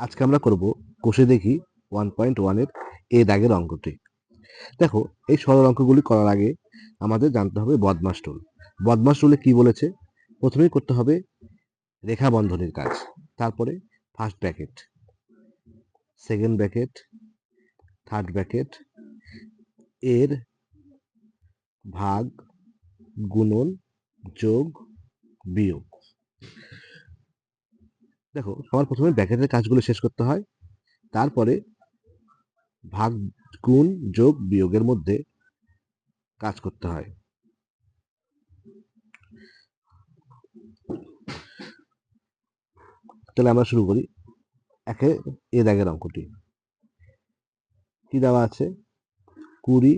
আজকে আমরা করব কষে দেখি ওয়ান পয়েন্ট ওয়ানের এ দাগের অঙ্কটি। দেখো, এই সরল অঙ্কগুলি করার আগে আমাদের জানতে হবে বদমাস টুল বদমাস টুলে কী বলেছে? প্রথমেই করতে হবে রেখা বন্ধনীর কাজ, তারপরে first bracket second bracket third bracket এর ভাগ, গুণন, যোগ, বিয়োগ। দেখো সবার প্রথমে ব্র্যাকেটের কাজগুলো শেষ করতে হয়। তারপরে ভাগ গুণ যোগ বিয়োগের মধ্যে কাজ করতে হয়। তাহলে আমরা শুরু করি একে এ দাগের অঙ্কটি। কি দেওয়া আছে? কুড়ি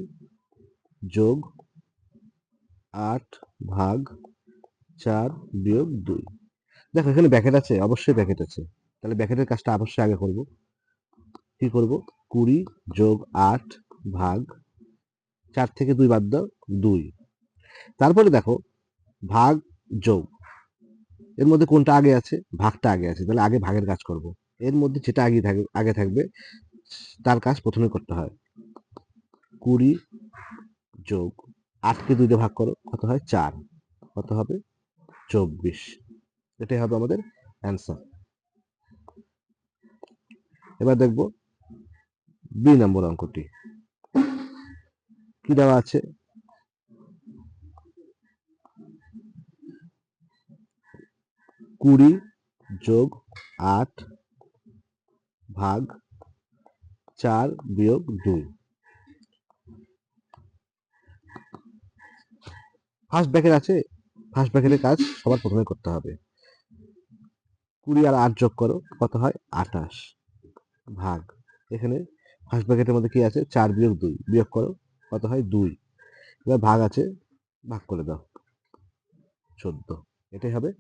যোগ আট ভাগ চার বিয়োগ দুই। দেখো, এখানে ব্যাকেট আছে, অবশ্যই ব্যাকেট আছে। তাহলে ব্যাকেটের কাজটা অবশ্যই আগে করব। কি করব? কুড়ি যোগ আট ভাগ চার থেকে দুই বাদ দাও, দুই। তারপরে দেখো, ভাগ যোগ। এর মধ্যে কোনটা আগে আছে? ভাগটা আগে আছে। তাহলে আগে ভাগের কাজ করব। এর মধ্যে যেটা আগে থাকবে আগে থাকবে, তার কাজ প্রথমে করতে হয়। কুড়ি যোগ আটকে দুইটা ভাগ করো, কত হয়? চার। কত হবে? চব্বিশ। এটাই হবে আমাদের অ্যান্সার এবার দেখব বি নম্বর অঙ্কটি। কি দেওয়া আছে? কুড়ি যোগ আট ভাগ চার বিয়োগ দুই। ফার্স্ট ব্র্যাকেট আছে। ফার্স্ট ব্র্যাকেটের কাজ সবার প্রথমে করতে হবে। কুড়ি আর আট যোগ করো, কত হয়? আঠাশ ভাগ। এখানে ফার্স্ট ব্র্যাকেটের মধ্যে কি আছে? চার বিয়োগ দুই, বিয়োগ করো, কত হয়? দুই। এবার ভাগ আছে, ভাগ করে দাও। চোদ্দ। এটাই হবে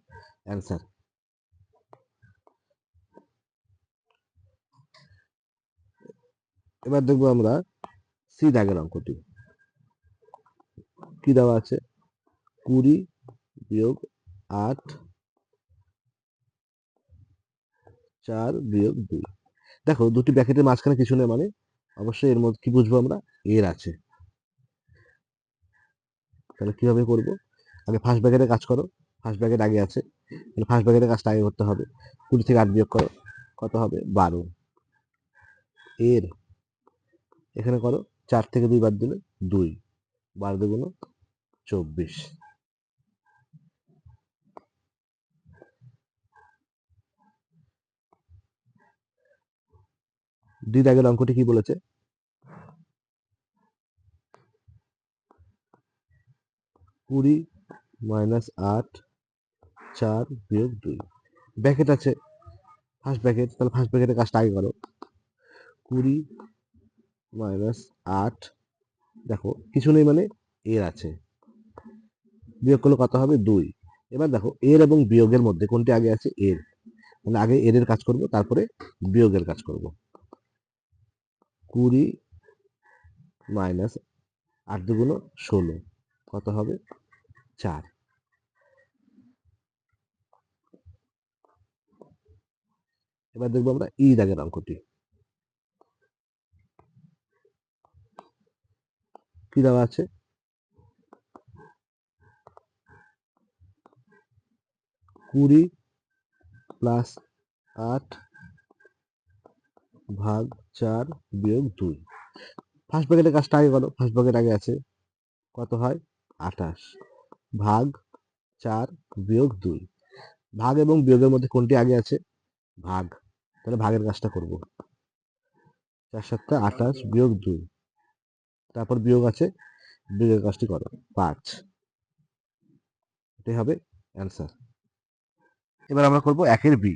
অ্যান্সার এবার দেখব আমরা সি দাগের অঙ্কটি। কি দেওয়া আছে? কুড়ি বিয়োগ আট চার বিয়োগ দুই। দেখো, দুটি ব্র্যাকেটের মাঝখানে কিছু নেই মানে। অবশ্যই এর মধ্যে কি বুঝব আমরা? এর আছে। তাহলে কীভাবে করব? আগে ফার্স্ট ব্র্যাকেটে কাজ করো। ফার্স্ট ব্র্যাকেট আগে আছে। তাহলে ফার্স্ট ব্র্যাকেটের কাজটা আগে করতে হবে। কুড়ি থেকে আট বিয়োগ করো। কত হবে? বারো। এর এখানে করো। চার থেকে দুই বাদ দিলে দুই। বারো দুগুণ চব্বিশ। দুই দাগের অঙ্কটি কি বলেছে? কুড়ি মাইনাস আট, চার বিয়োগ দুই। ব্যাকেট আছে। ফার্স্ট ব্যাকেট তাহলে ফার্স্ট ব্যাকেটের কাজটা আগে করো। কুড়ি মাইনাস আট, দেখো, কিছু নেই মানে এর আছে। বিয়োগ করলে কত হবে? দুই। এবার দেখো, এর এবং বিয়োগের মধ্যে কোনটি আগে আছে? এর। মানে আগে এর কাজ করব, তারপরে বিয়োগের কাজ করব। কুড়ি মাইনাস আট দুগুণ ষোলো। কত হবে? চার। এবার দেখব আমরা ই দাগের অঙ্কটি। কি দেওয়া আছে? কুড়ি প্লাস আট ভাগ চার বিয়োগ দুই। ফার্স্ট ব্র্যাকেটের কাজটা আগে করো। ফার্স্ট ব্র্যাকেট আগে আছে কত হয়? আঠাশ। ভাগ চার বিয়োগ দুই। ভাগ এবং বিয়োগের মধ্যে কোনটি আগে আছে? ভাগ। তাহলে ভাগের কাজটা করব। চার সাতটা আঠাশ বিয়োগ দুই। তারপর বিয়োগ আছে, বিয়োগের কাজটি করো। পাঁচ। এটাই হবে অ্যান্সার এবার আমরা করব একের বি।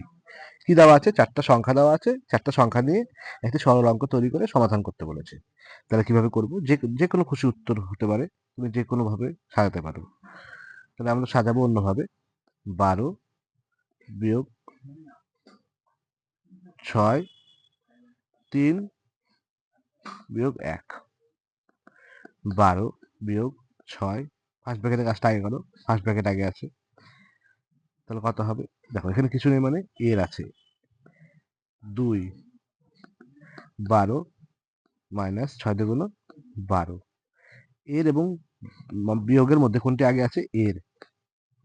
কি দেওয়া আছে? চারটা সংখ্যা দেওয়া আছে। চারটা সংখ্যা নিয়ে একটি সরল অঙ্ক তৈরি করে সমাধান করতে বলেছে। তাহলে কীভাবে করব? যে যে কোনো খুশি উত্তর হতে পারে। তুমি যে কোনো ভাবে সাজাতে পারো। তাহলে আমরা সাজাবো অন্যভাবে। বারো বিয়োগ ছয় তিন বিয়োগ এক। বারো বিয়োগ ছয়। ফার্স্ট ব্র্যাকেটের কাজটা আগে করো। ফার্স্ট ব্র্যাকেট আগে আছে। তাহলে কত হবে? দেখো, এখানে কিছু নেই মানে এর আছে। দুই, বারো, মাইনাস ছয় দুগুণ বারো। এর এবং বিয়োগের মধ্যে কোনটি আগে আছে? এর।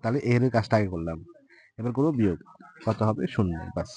তাহলে এর কাজটা আগে করলাম। এবার কোনো বিয়োগ। কত হবে? শূন্য। বাস